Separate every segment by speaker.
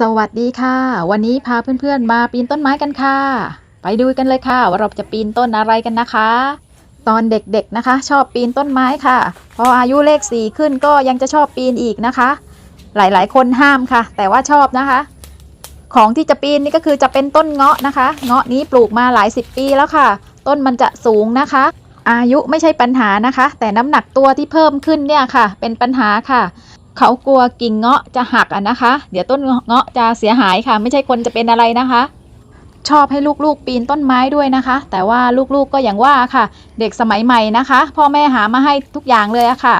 Speaker 1: สวัสดีค่ะ วันนี้พาเพื่อนๆมาปีนต้นไม้กันค่ะ ไปดูกันเลยค่ะ ว่าเราจะปีนต้นอะไรกันนะคะ ตอนเด็กๆนะคะ ชอบปีนต้นไม้ค่ะ พออายุเลขสี่ขึ้นก็ยังจะชอบปีนอีกนะคะ หลายๆ คนห้ามค่ะ แต่ว่าชอบนะคะ ของที่จะปีนนี่ก็คือจะเป็นต้นเงาะนะคะ เงาะนี้ปลูกมาหลายสิบปีแล้วค่ะ ต้นมันจะสูงนะคะ อายุไม่ใช่ปัญหานะคะ แต่น้ำหนักตัวที่เพิ่มขึ้นเนี่ยค่ะ เป็นปัญหาค่ะ เขากลัวกิ่งเงาะจะหักอะนะคะ เดี๋ยวต้นเงาะจะเสียหายค่ะ ไม่ใช่คนจะเป็นอะไรนะคะ ชอบให้ลูกๆปีนต้นไม้ด้วยนะคะ แต่ว่าลูกๆก็อย่างว่าค่ะ เด็กสมัยใหม่นะคะ พ่อแม่หามาให้ทุกอย่างเลยอะค่ะ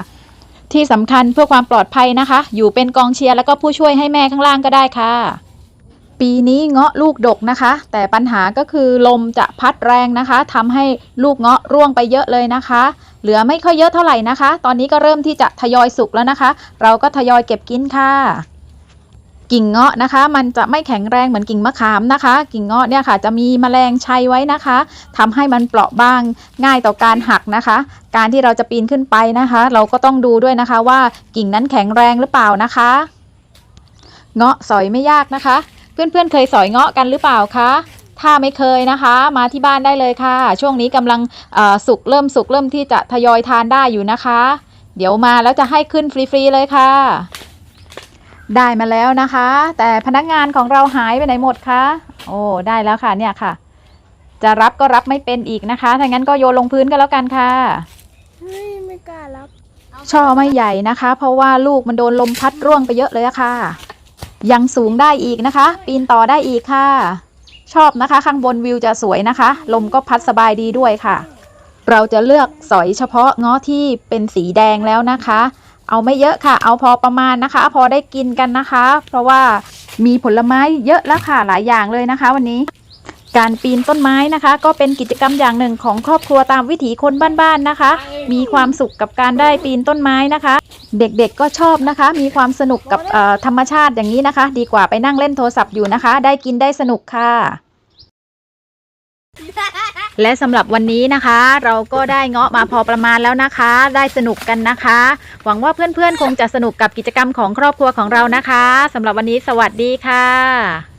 Speaker 1: ที่สำคัญเพื่อความปลอดภัยนะคะ อยู่เป็นกองเชียร์แล้วก็ผู้ช่วยให้แม่ข้างล่างก็ได้ค่ะ ปีนี้เงาะลูกดกนะคะ แต่ปัญหาก็คือลมจะพัดแรงนะคะทำให้ลูกเงาะร่วงไปเยอะเลยนะคะ เหลือไม่ค่อยเยอะเท่าไหร่นะคะ ตอนนี้ก็เริ่มที่จะทยอยสุกแล้วนะคะ เราก็ทยอยเก็บกินค่ะ กิ่งเงาะนะคะ มันจะไม่แข็งแรงเหมือนกิ่งมะขามนะคะ กิ่งเงาะเนี่ยค่ะ จะมีแมลงชัยไว้นะคะทำให้มันเปราะบางง่ายต่อการหักนะคะ การที่เราจะปีนขึ้นไปนะคะ เราก็ต้องดูด้วยนะคะว่ากิ่งนั้นแข็งแรงหรือเปล่านะคะ เงาะสอยไม่ยากนะคะ เพื่อนๆเคยสอยเงาะกันหรือเปล่าคะ ถ้าไม่เคยนะคะ มาที่บ้านได้เลยค่ะ ช่วงนี้กำลังเอ่อสุกเริ่มสุกเริ่มที่จะทยอยทานได้อยู่นะคะ เดี๋ยวมาแล้วจะให้ขึ้นฟรีๆเลยค่ะ ได้มาแล้วนะคะ แต่พนักงานของเราหายไปไหนหมดคะโอ้ได้แล้วค่ะเนี่ยค่ะ จะรับก็รับไม่เป็นอีกนะคะถ้างั้นก็โยนลงพื้นก็แล้วกันค่ะ
Speaker 2: เฮ้ยไม่กล้ารับ
Speaker 1: ช่อไม่ใหญ่นะคะ เพราะว่าลูกมันโดนลมพัดร่วงไปเยอะเลยอะค่ะ ยังสูงได้อีกนะคะ ปีนต่อได้อีกค่ะ ชอบนะคะ ข้างบนวิวจะสวยนะคะ ลมก็พัดสบายดีด้วยค่ะ เราจะเลือกสอยเฉพาะเงาะที่เป็นสีแดงแล้วนะคะ เอาไม่เยอะค่ะ เอาพอประมาณนะคะ พอได้กินกันนะคะ เพราะว่ามีผลไม้เยอะแล้วค่ะหลายอย่างเลยนะคะ วันนี้ การปีนต้นไม้นะคะ ก็เป็นกิจกรรมอย่างหนึ่งของครอบครัวตามวิถีคนบ้านๆนะคะ มีความสุขกับการได้ปีนต้นไม้นะคะ เด็กๆก็ชอบนะคะ มีความสนุกกับเอ่อธรรมชาติอย่างนี้นะคะ ดีกว่าไปนั่งเล่นโทรศัพท์อยู่นะคะ ได้กินได้สนุกค่ะ และสำหรับวันนี้นะคะ เราก็ได้เงาะมาพอประมาณแล้วนะคะ ได้สนุกกันนะคะ หวังว่าเพื่อนๆคงจะสนุกกับกิจกรรมของครอบครัวของเรานะคะสำหรับวันนี้สวัสดีค่ะ